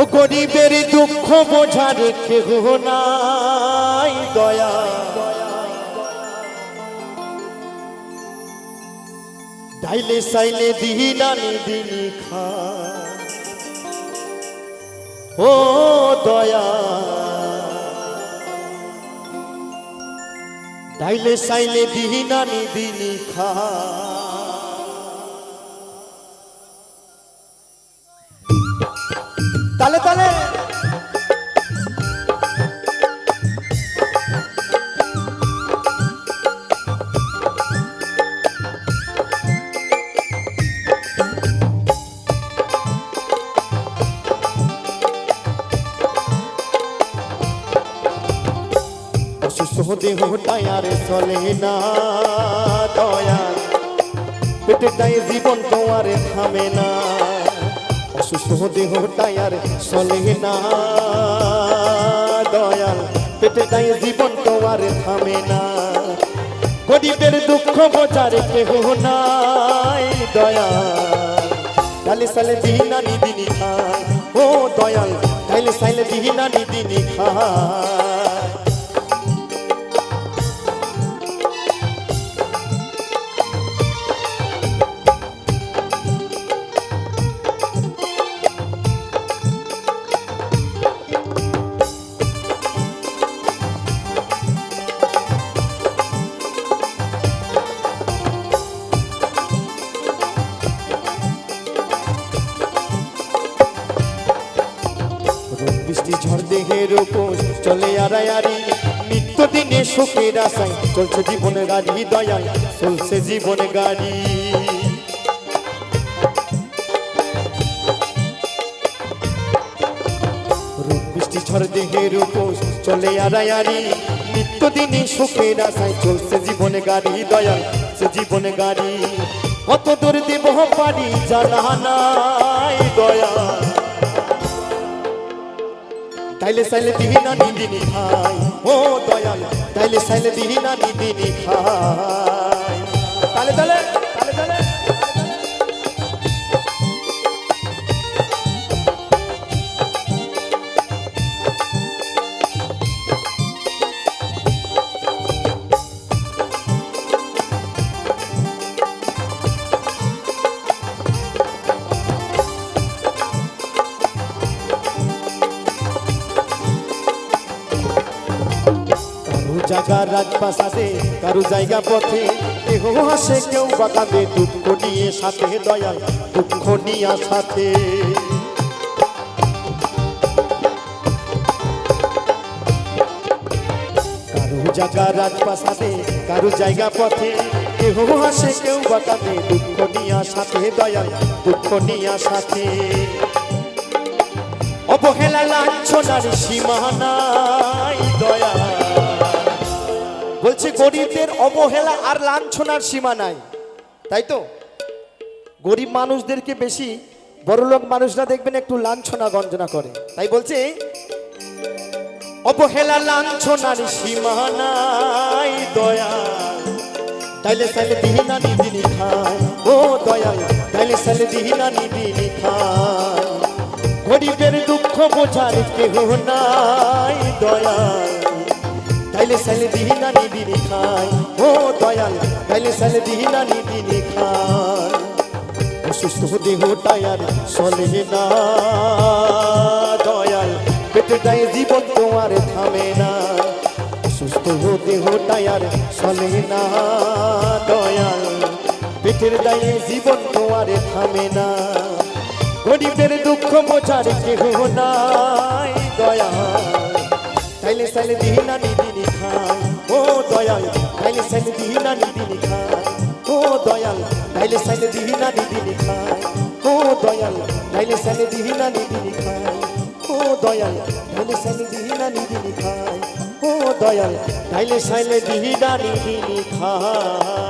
ও গরিবের দুঃখ বোঝার কেহ নাই দয়া। ডাইলে সাইলে দিহিনানি দিনি খা। ও দয়া। ডাইলে সাইলে দিহিনানি দিনি খা। তালে তালে। দেহটাই আর চলে না দয়া। পেটের দায়ে জীবন তোমার থামে না। অসুস্থ দেহ টায়ার, চলে না। দয়াল, পেটে তাই জীবন তোমার থামে না। গরিবের দুঃখ বোঝার কেহ নাই দয়াল। ডালে সালে দিহিনা নিদিনি খায়। ও দয়াল, ডালে সাইলে দিহিনা নিদিনি খায়। বৃষ্টি, ঝড়, দেহের উপর চলে আড়ায়ারি নিত্যদিনে সুখের আশায় চলছে জীবন গাড়ি দয়াল চলছে জীবন গাড়ি। বৃষ্টি, ঝড়, দেহের উপর চলে আড়ায়ারি নিত্যদিনে সুখের আশায় চলছে জীবন গাড়ি দয়াল সে জীবন গাড়ি। কত দূর দেব পারি, জানা নাই দয়া। তাইলে সাইলে দিহিনা নিদিনি খাই ও দয়াল তাইলে সাইলে দিহিনা নিদিনি খাই তালে তালে কারও জায়গা রাজপ্রাসাদে, কারও জায়গা পথে। কেহ হাসে কেউ বাঁকাবে দুঃখ নিয়ে সাথে দয়াল, দুঃখ নিয়ে সাথে। কারও জায়গা রাজপ্রাসাদে, কারও জায়গা পথে। কেহ হাসে কেউ বাঁকাবে দুঃখ নিয়ে সাথে দয়াল, দুঃখ নিয়ে সাথে। অবহেলা লাঞ্ছনার সীমানাই দয়া বলছে, গরিবদের অবহেলা আর লাঞ্ছনার সীমা নাই। তাই তো? গরিব মানুষদেরকে বেশি বড়লোক মানুষরা দেখবেন একটু লাঞ্ছনা গঞ্জনা করে। তাই বলছে, অবহেলা, লাঞ্ছনার সীমা নাই দয়া তাইলে সাইলে দিহিনা নিদিনি খায় ও দয়া তাইলে সাইলে দিহিনা নিদিনি খায় গরিবের দুঃখ বোঝার কেহ নাই, দয়াল। তাইলে সাইলে দিহিনা নিদিনি খায়। ও দয়াল তাইলে সাইলে দিহিনা নিদিনি খায়। অসুস্থ দেহটাই আর চলে না। দয়াল পেটেটাই জীবন তোমার থামে না। অসুস্থ দেহটাই আর চলে না। দয়াল, পেটের দায়ে জীবন তোমার থামে না। গরিবের দুঃখ বোঝার কেহ নাই। দয়া তাইলে সাইলে দিহিনা নিদিনি খায় দয়াল তাইলে সাইলে দিহিনা নিদিনি খায় ও দয়াল তাইলে সাইলে দিহিনা নিদিনি খায় ও দয়াল তাইলে সাইলে দিহিনা নিদিনি খায় ও দয়াল তাইলে সাইলে দিহিনা নিদিনি খায় ও দয়াল তাইলে সাইলে দিহিনা নিদিনি খায়